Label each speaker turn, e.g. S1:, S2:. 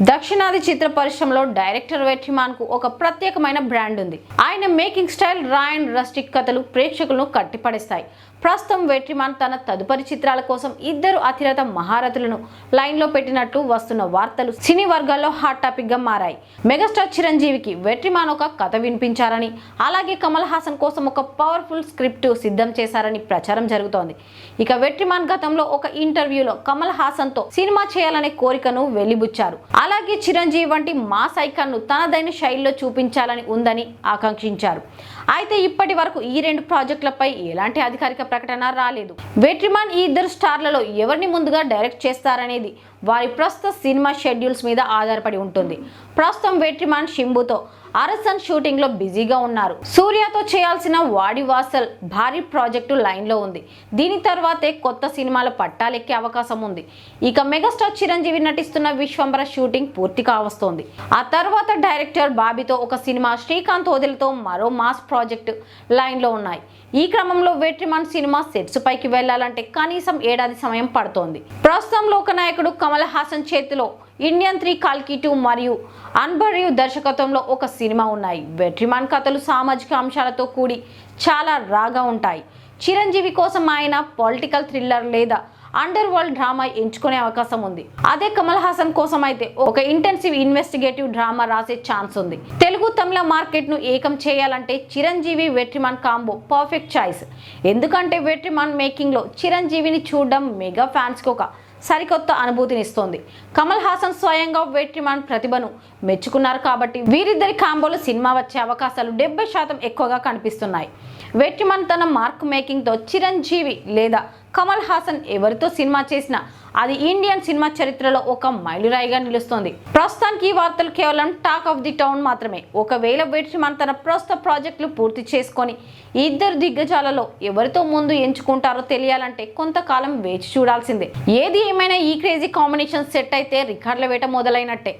S1: దక్షిణాది చిత్ర పరిశ్రమలో డైరెక్టర్ వెట్రిమాన్కు ఒక ప్రత్యేకమైన బ్రాండ్ ఉంది. ఆయన మేకింగ్ స్టైల్ రాయన్ రస్టిక్ కథలు ప్రేక్షకులను కట్టిపడేస్తాయి. ప్రస్తుతం వెట్రిమాన్ తన తదుపరి చిత్రాల కోసం ఇద్దరు అతిరథ మహారథులను లైన్లో పెట్టినట్టు వస్తున్న వార్తలు సినీ వర్గాల్లో హాట్ టాపిక్గా మారాయి. మెగాస్టార్ చిరంజీవికి వెట్రిమాన్ ఒక కథ వినిపించారని అలాగే కమల్ హాసన్ కోసం ఒక పవర్ఫుల్ స్క్రిప్ట్ సిద్ధం చేశారని ప్రచారం జరుగుతోంది. ఇక వెట్రిమాన్ గతంలో ఒక ఇంటర్వ్యూలో కమల్ హాసన్తో సినిమా చేయాలనే కోరికను వెలిబుచ్చారు. అలాగే చిరంజీవి వంటి మాస్ ఐకాన్ను తనదైన శైలిలో చూపించాలని ఉందని ఆకాంక్షించారు. అయితే ఇప్పటి వరకు ఈ రెండు ప్రాజెక్టులపై ఎలాంటి అధికారిక ప్రకటన రాలేదు. వెట్రిమాన్ ఈ ఇద్దరు స్టార్లలో ఎవరిని ముందుగా డైరెక్ట్ చేస్తారనేది వారి ప్రస్తుత సినిమా షెడ్యూల్స్ మీద ఆధారపడి ఉంటుంది. ప్రస్తుతం వెట్రిమాన్ షింబుతో అరసన్ షూటింగ్లో బిజీగా ఉన్నారు. సూర్యతో చేయాల్సిన వాడి వాసల్ భారీ ప్రాజెక్టు లైన్లో ఉంది. దీని తర్వాతే కొత్త సినిమాల పట్టాలెక్కే అవకాశం ఉంది. ఇక మెగాస్టార్ చిరంజీవి నటిస్తున్న విశ్వంబర షూటింగ్ పూర్తి కావస్తోంది. ఆ తర్వాత డైరెక్టర్ బాబీతో ఒక సినిమా శ్రీకాంత్ ఓదిలతో మరో మాస్ ప్రాజెక్టు లైన్లో ఉన్నాయి. ఈ క్రమంలో వెట్రిమాన్ సినిమా సెట్స్ పైకి వెళ్ళాలంటే కనీసం ఏడాది సమయం పడుతోంది. ప్రస్తుతం లోకనాయకుడు కమల్ హాసన్ చేతిలో ఇండియన్ త్రీ కాల్కి టూ మరియు అన్బరియు దర్శకత్వంలో ఒక సినిమా ఉన్నాయి. వెట్రిమాన్ కథలు సామాజిక అంశాలతో కూడి చాలా రాగా ఉంటాయి. చిరంజీవి కోసం ఆయన పొలిటికల్ థ్రిల్లర్ లేదా అండర్ వరల్డ్ డ్రామా ఎంచుకునే అవకాశం ఉంది. అదే కమల్ హాసన్ కోసం అయితే ఒక ఇంటెన్సివ్ ఇన్వెస్టిగేటివ్ డ్రామా రాసే ఛాన్స్ ఉంది. తెలుగు తమిళ మార్కెట్ను ఏకం చేయాలంటే Chiranjeevi Vetrimaaran combo perfect choice. ఎందుకంటే వెట్రిమాన్ మేకింగ్లో చిరంజీవిని చూడడం మెగా ఫ్యాన్స్కి ఒక సరికొత్త అనుభూతినిస్తోంది. కమల్ హాసన్ స్వయంగా వెట్రిమాన్ ప్రతిభను మెచ్చుకున్నారు కాబట్టి వీరిద్దరి కాంబోలు సినిమా వచ్చే అవకాశాలు డెబ్బై శాతం ఎక్కువగా కనిపిస్తున్నాయి. వెట్రిమాన్ తన మార్క్ మేకింగ్తో చిరంజీవి లేదా కమల్ హాసన్ ఎవరితో సినిమా చేసినా అది ఇండియన్ సినిమా చరిత్రలో ఒక మైలురాయిగా నిలుస్తోంది. ప్రస్తుతానికి ఈ వార్తలు కేవలం టాక్ ఆఫ్ ది టౌన్ మాత్రమే. ఒకవేళ వెట్రిమాన్ తన ప్రస్తుత ప్రాజెక్టులు పూర్తి చేసుకొని ఇద్దరు దిగ్గజాలలో ఎవరితో ముందు ఎంచుకుంటారో తెలియాలంటే కొంతకాలం వేచి చూడాల్సిందే. ఏది ఏమైనా ఈ క్రేజీ కాంబినేషన్ సెట్ అయితే రికార్డుల వేట మొదలైనట్టే.